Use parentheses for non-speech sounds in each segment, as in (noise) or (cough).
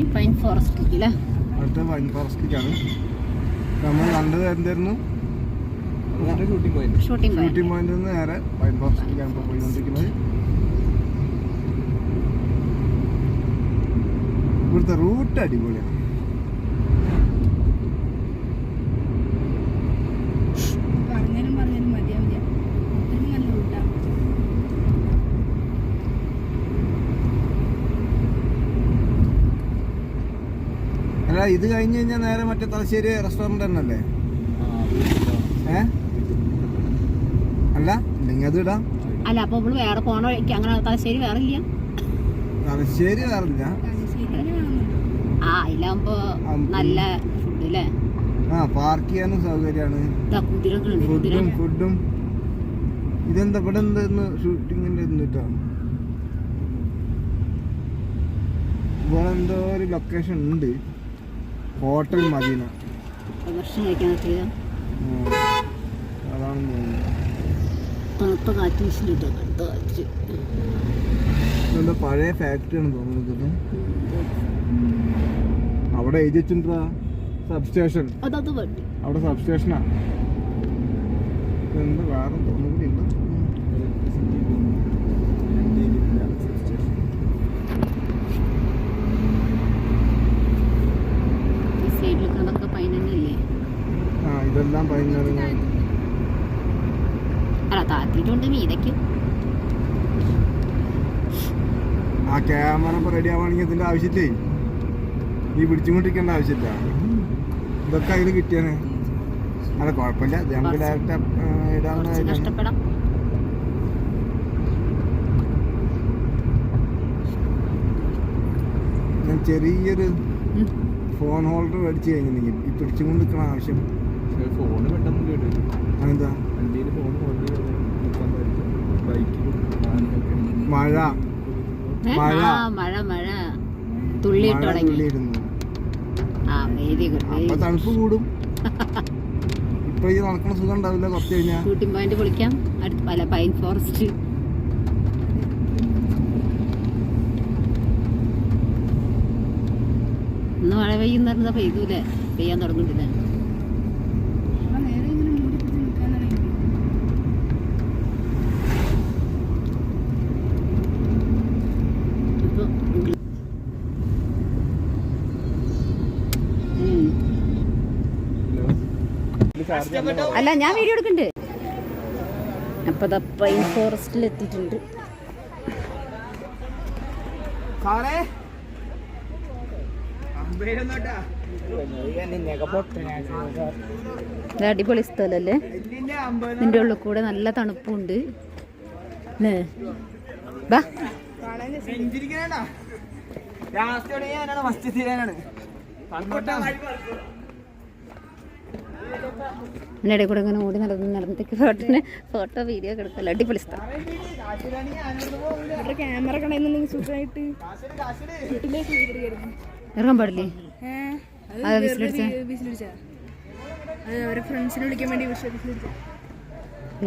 ഇനി പൈൻ ഫോറസ്റ്റിലേക്ക് അല്ലേ അടുത്ത പൈൻ ഫോറസ്റ്റിലേക്കാണ് നമ്മൾ കണ്ടത് എന്തായിരുന്നു? ഷൂട്ടിംഗ് പോയിന്റ് ഷൂട്ടിംഗ് പോയിന്റ് നേരെ വൈൻ ഫോറസ്റ്റിലേക്കാണ് ഇപ്പോൾ പോയിക്കൊണ്ടിരിക്കുന്നത്. ഇവിടുത്തെ റൂട്ട് അടിപൊളിയാണ്. അല്ല ഇത് കഴിഞ്ഞ് കഴിഞ്ഞാൽ നേരെ മറ്റേ തലശ്ശേരി റെസ്റ്റോറന്റ് തന്നെ അല്ലേ ഏ? അല്ല ഇല്ലെങ്കിൽ അത് ഇടാം. അല്ല അപ്പൊ നമ്മൾ വേറെ പോണ വഴിക്ക് അങ്ങനെ തലശ്ശേരി വേറെ ഇല്ല? തലശ്ശേരി വേറെ ഇല്ല. ആ നല്ല ഫുഡ് അല്ലേ ആ പാർക്ക് ചെയ്യാനും സൗകര്യമാണ്. ഫുഡും ഫുഡും ഇതെന്താ ഇവിടെ എന്തായിരുന്നു ഷൂട്ടിങ്ങിന്റെ എന്നിട്ടോ ഇവിടെ എന്തോ ഒരു ലൊക്കേഷൻ ഉണ്ട്. ഹോട്ടൽ മദീന തണുത്ത കാറ്റ് പഴയ ഫാക്ടറിയാണ് തോന്നുന്നത് അവിടെ എഴുതി സബ്സ്റ്റേഷൻ സബ് സ്റ്റേഷൻ അവിടെ സബ് സ്റ്റേഷനാ എന്താ വേറെ തോന്നുന്നില്ല ഈ സൈഡിൽ കണ്ടൊക്കെ പൈനന്നില്ലേ ആ ഇതെല്ലാം അല്ല താത്തിട്ടുണ്ട് മീതയ്ക്ക്. ആ ക്യാമറ ഇപ്പൊ റെഡി ആവുകയാണെങ്കിൽ ഇതിന്റെ ആവശ്യമില്ലേ നീ പിടിച്ചുകൊണ്ടിരിക്കേണ്ട ആവശ്യമില്ല. ഇതൊക്കെ അതിൽ കിട്ടിയാണ്. അല്ല കുഴപ്പമില്ല. നമുക്ക് ഡയറക്റ്റ് ഇടാവുന്ന ഞാൻ ചെറിയൊരു. ഫോൺ ഹോൾഡർ അടിച്ചു കഴിഞ്ഞിട്ടുണ്ടെങ്കിൽ ഈ പിടിച്ചുകൊണ്ട് നിൽക്കണ ആവശ്യം. ഫോണ് പെട്ടെന്ന് കേട്ടു അതെന്താ? വണ്ടിയിൽ ഫോൺ ഹോൾഡ് ബൈക്കിലും മഴ. മഴ. മഴ മഴ. തുള്ളിയിട്ട് തുള്ളിയിരുന്നു അപ്പൊ തണുപ്പ് കൂടും. (laughs) ഇപ്പൊ ഈ നടക്കണ സുഖം ഉണ്ടാവില്ല കുറച്ച് കഴിഞ്ഞാ. ഷൂട്ടിംഗ് പോയിന്റ് വിളിക്കാം അടുത്ത് പല പൈൻ ഫോറസ്റ്റ് ഇന്ന് മഴ പെയ്യുന്ന പെയ്തൂലേ പെയ്യാൻ തുടങ്ങിട്ടില്ല ആ നേരെ ഇങ്ങനെ മൂടി പിടിച്ച് നിൽക്കാനറിയില്ല ഇപ്പൊ ഉം. അല്ല ഞാൻ വീഡിയോ എടുക്കണ്ട്. അപ്പൊ പൈൻ ഫോറസ്റ്റിൽ എത്തിയിട്ടുണ്ട്. അടിപൊളി സ്ഥലല്ലേ? നിന്റെ ഉള്ളിൽ കൂടെ നല്ല തണുപ്പുണ്ട്. അല്ലേ ബാ. ഇതിന്റെ ഇടയിൽ കൂടെ ഇങ്ങനെ ഓടി നടന്ന് നടന്നിട്ട് ഫോട്ടോ ഫോട്ടോ വീഡിയോ ഒക്കെ എടുക്കല്ലോ. അടിപൊളി സ്ഥലം ഇവിടെ ക്യാമറ കണയുന്നുണ്ടെങ്കിൽ സുഖമായിട്ട് ഇറങ്ങാൻ പാടില്ലേ? അത് വിസിലടിച്ചേ? അവരെ ഫ്രണ്ട്സിനെ വിളിക്കാൻ വേണ്ടി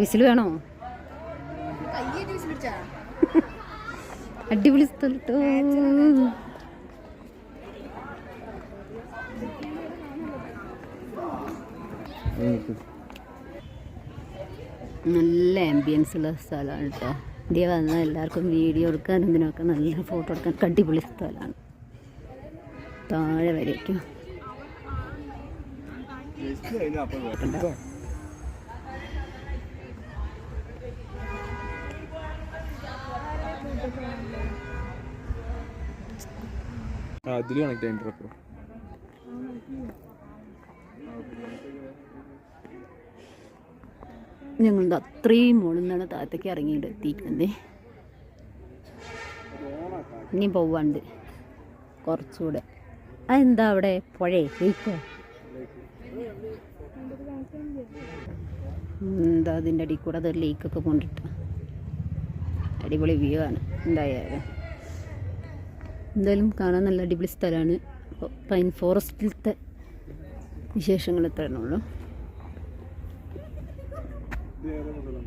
വിസിൽ വേണോ? അടിപൊളി സ്ഥലം നല്ല ആംബിയൻസ് ഉള്ള സ്ഥലമാണ് കേട്ടോ ഇന്ത്യ വന്ന എല്ലാവർക്കും വീഡിയോ എടുക്കാൻ എന്തിനൊക്കെ നല്ല ഫോട്ടോ എടുക്കാൻ അടിപൊളി സ്ഥലമാണ്. താഴെ വരയ്ക്കും അതിൽ കണക്ട് ആയിട്ട് ഞങ്ങളുടെ അത്രയും മുകളിൽ നിന്നാണ് താഴത്തേക്ക് ഇറങ്ങിയിട്ട് എത്തിയിരിക്കുന്നത്. ഇനി പോവാണ്ട്. കുറച്ചുകൂടെ. അതെന്താ അവിടെ? പുഴയെ ലീക്കോ എന്താ അതിന്റെ അടിയിൽ കൂടെ അത് ലേക്കൊക്കെ കൊണ്ടിട്ട്. അടിപൊളി വ്യൂ ആണ്. എന്തായാലും. എന്തായാലും കാണാൻ നല്ല അടിപൊളി സ്ഥലമാണ്. പൈൻ ഫോറസ്റ്റിലത്തെ വിശേഷങ്ങൾ എത്രയാണുള്ളൂ diğerlerimiz olan